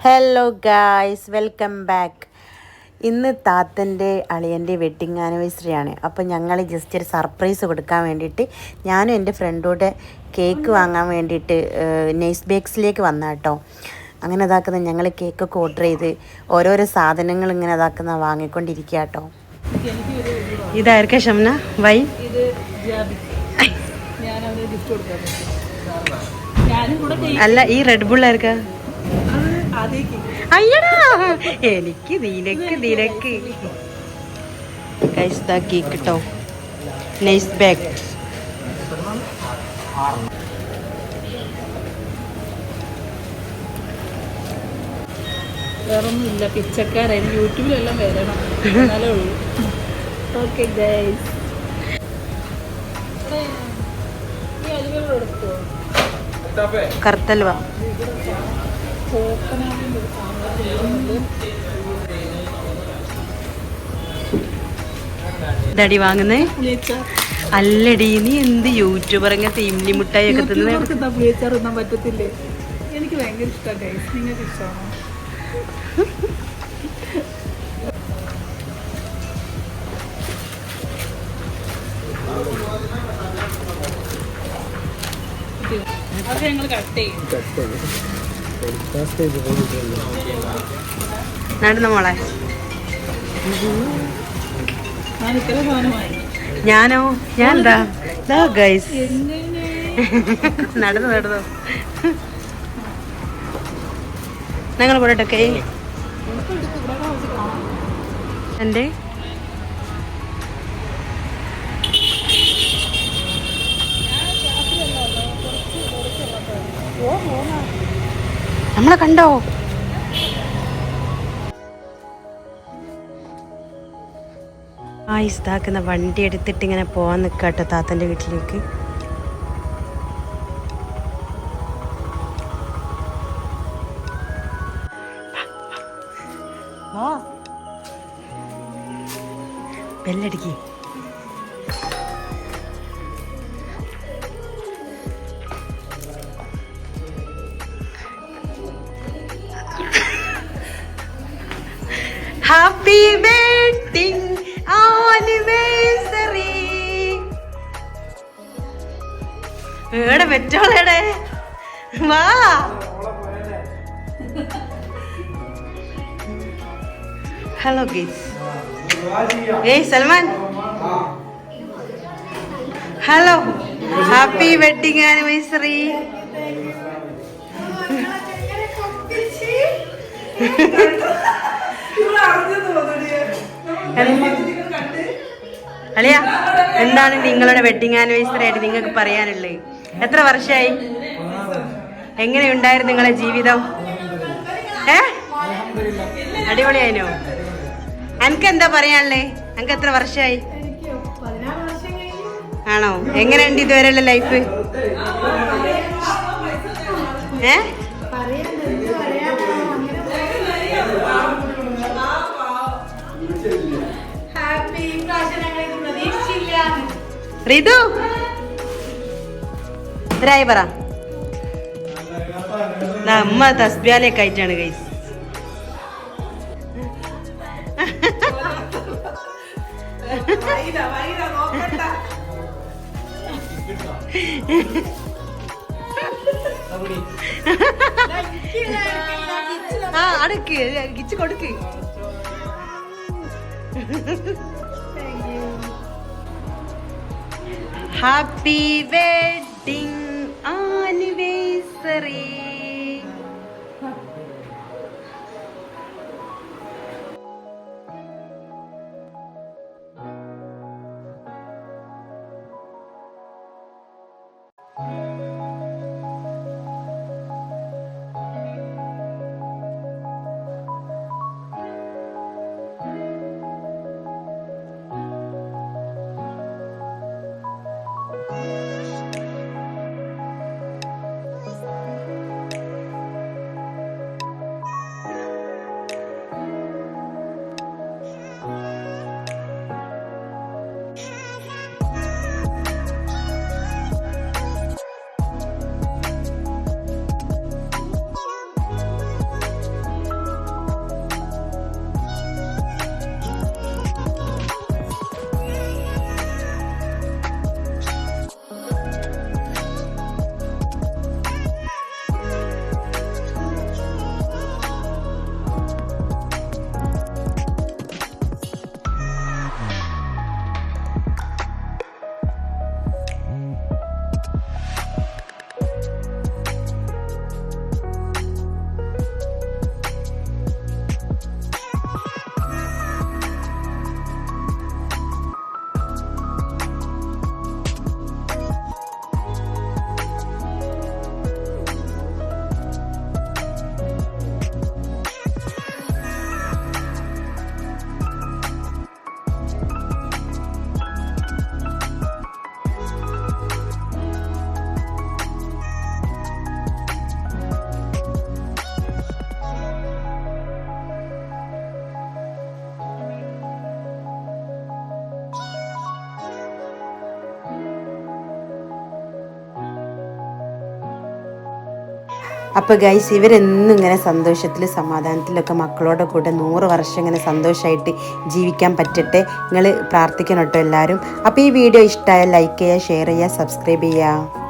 Hello guys welcome back ഇന്ന് താത്തന്റെ അളിയന്റെ wedding anniversary ആണ്. അപ്പോൾ ഞങ്ങൾ ജസ്റ്റ് ഒരു സർപ്രൈസ് കൊടുക്കാൻ വേണ്ടിയിട്ട് ഞാനും എന്റെ ഫ്രണ്ടോടെ കേക്ക് വാങ്ങാൻ വേണ്ടിയിട്ട് നെയ്സ് ബേക്സിലേക്ക് വന്ന കേട്ടോ അങ്ങനെ ഇതാക്കുന്ന ഞങ്ങൾ കേക്കൊക്കെ ഓർഡർ ചെയ്ത് ഓരോരോ സാധനങ്ങൾ ഇങ്ങനെ ഇതാക്കുന്ന വാങ്ങിക്കൊണ്ടിരിക്കുക കേട്ടോ ഇതായിരിക്കാം ഷംന. വൈ? അല്ല ഈ റെഡ് ബുള്ളായിരിക്കാം അയ്യടാ എനിക്ക് നിനക്ക് നിനക്ക്. കൈസ്താ കേക്ക് കേട്ടോ നൈസ് ബാഗ് വേറൊന്നുമില്ല പിച്ചക്കാരായി യൂട്യൂബിലെല്ലാം വരണം. എന്നാലേ ഉള്ളൂ. ഓക്കെ ഗൈസ് ഈ ഇതടി വാങ്ങുന്നേ? അല്ലടി നീ എന്ത് യൂട്യൂബർ അങ്ങനെ തീമിലി മുട്ടായി ഒക്കെ തിന്നു പുളിയച്ചാർ തിന്നാൻ പറ്റത്തില്ലേ? എനിക്ക് ഭയങ്കര ഇഷ്ടമാണ് നിങ്ങൾക്ക് ഇഷ്ടമാണോ അത് ഞങ്ങൾ കട്ട് ചെയ്യും. നടന്ന മോളെ. ഞാനോ? ഞാൻ എന്താ ഗൈസ് നടന്നു നടന്നു. ഞങ്ങൾ പോരട്ടെ എന്റെ നമ്മളെ കണ്ടോ? ആ ഇസ്താക്കുന്ന വണ്ടി എടുത്തിട്ട് ഇങ്ങനെ പോവാൻ നിൽക്കാട്ടോ താത്തന്റെ വീട്ടിലേക്ക്. ബെല്ലടിക്ക്. വെഡിങ് ആനിവേഴ്സറി എവിടെ പെറ്റോളെടെ. വാ. ഹലോ ഗീസ് ഏയ് Salman. Hello happy wedding anniversary അളിയ എന്താണ് നിങ്ങളുടെ വെഡിങ് ആനിവേഴ്സറി ആയിട്ട് നിങ്ങൾക്ക് പറയാനുള്ളത്? എത്ര വർഷമായി എങ്ങനെയുണ്ടായിരുന്നു നിങ്ങളെ ജീവിതം? ഏ? അടിപൊളിയായിനോ? അനക്ക് എന്താ പറയാനുള്ളേ? അനക്ക് എത്ര വർഷമായി ആണോ? എങ്ങനെയുണ്ട് ഇതുവരെയുള്ള ലൈഫ് ഏ? റിതു? ഡ്രൈവറാ നമ്മ തസ്ബിയാലേക്ക് ആയിട്ടാണ് കൈസ് ആ അടക്ക് കിച്ച് കൊടുക്ക്. ഹാപ്പി വെഡിങ് ആനിവേഴ്സറി അപ്പോൾ ഗൈസ് ഇവരെന്നും ഇങ്ങനെ സന്തോഷത്തിൽ സമാധാനത്തിലൊക്കെ മക്കളോടെ കൂടെ നൂറ് വർഷം ഇങ്ങനെ സന്തോഷമായിട്ട് ജീവിക്കാൻ പറ്റട്ടെ. നിങ്ങൾ പ്രാർത്ഥിക്കണം കേട്ടോ എല്ലാവരും. അപ്പോൾ ഈ വീഡിയോ ഇഷ്ടമായാൽ ലൈക്ക് ചെയ്യുക ഷെയർ ചെയ്യുക സബ്സ്ക്രൈബ് ചെയ്യുക.